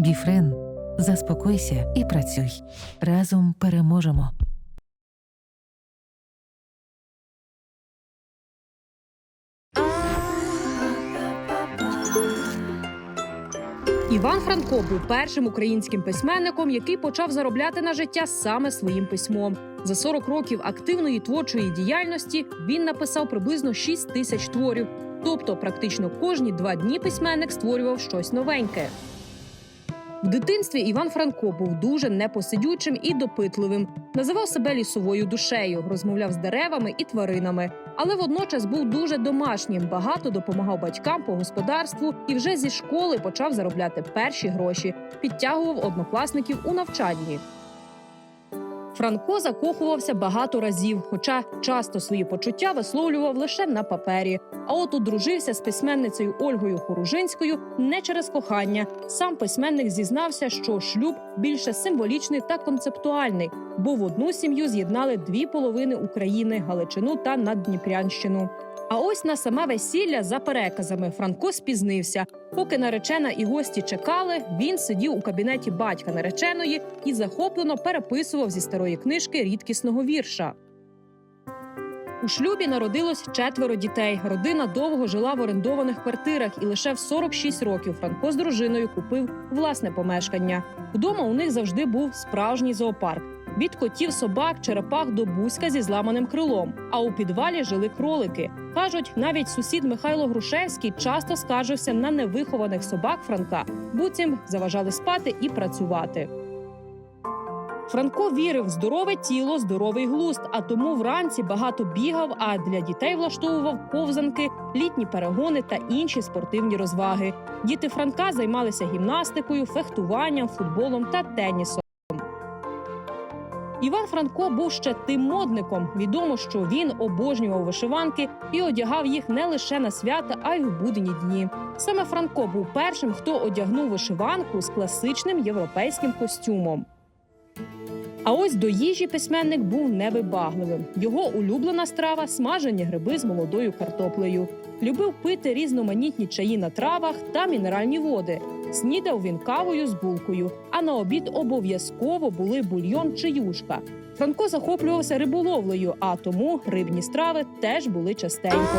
Біфрен. Заспокойся і працюй. Разом переможемо. Іван Франко був першим українським письменником, який почав заробляти на життя саме своїм письмом. За 40 років активної творчої діяльності він написав приблизно 6 тисяч творів. Тобто, практично кожні два дні письменник створював щось новеньке. В дитинстві Іван Франко був дуже непосидючим і допитливим. Називав себе лісовою душею, розмовляв з деревами і тваринами, але водночас був дуже домашнім, багато допомагав батькам по господарству і вже зі школи почав заробляти перші гроші, підтягував однокласників у навчанні. Франко закохувався багато разів, хоча часто свої почуття висловлював лише на папері. А от одружився з письменницею Ольгою Хоружинською не через кохання. Сам письменник зізнався, що шлюб більше символічний та концептуальний, бо в одну сім'ю з'єднали дві половини України Галичину та Наддніпрянщину. А ось на саме весілля за переказами Франко спізнився. Поки наречена і гості чекали, він сидів у кабінеті батька нареченої і захоплено переписував зі старої книжки рідкісного вірша. У шлюбі народилось четверо дітей. Родина довго жила в орендованих квартирах, і лише в 46 років Франко з дружиною купив власне помешкання. Вдома у них завжди був справжній зоопарк. Від котів, собак, черепах до бузька зі зламаним крилом. А у підвалі жили кролики. Кажуть, навіть сусід Михайло Грушевський часто скаржився на невихованих собак Франка, буцім заважали спати і працювати. Франко вірив в здорове тіло, здоровий глузд, а тому вранці багато бігав, а для дітей влаштовував ковзанки, літні перегони та інші спортивні розваги. Діти Франка займалися гімнастикою, фехтуванням, футболом та тенісом. Іван Франко був ще тим модником. Відомо, що він обожнював вишиванки і одягав їх не лише на свята, а й в будні дні. Саме Франко був першим, хто одягнув вишиванку з класичним європейським костюмом. А ось до їжі письменник був невибагливим. Його улюблена страва смажені гриби з молодою картоплею. Любив пити різноманітні чаї на травах та мінеральні води. Снідав він кавою з булкою, а на обід обов'язково були бульйон чи юшка. Франко захоплювався риболовлею, а тому рибні страви теж були частенько.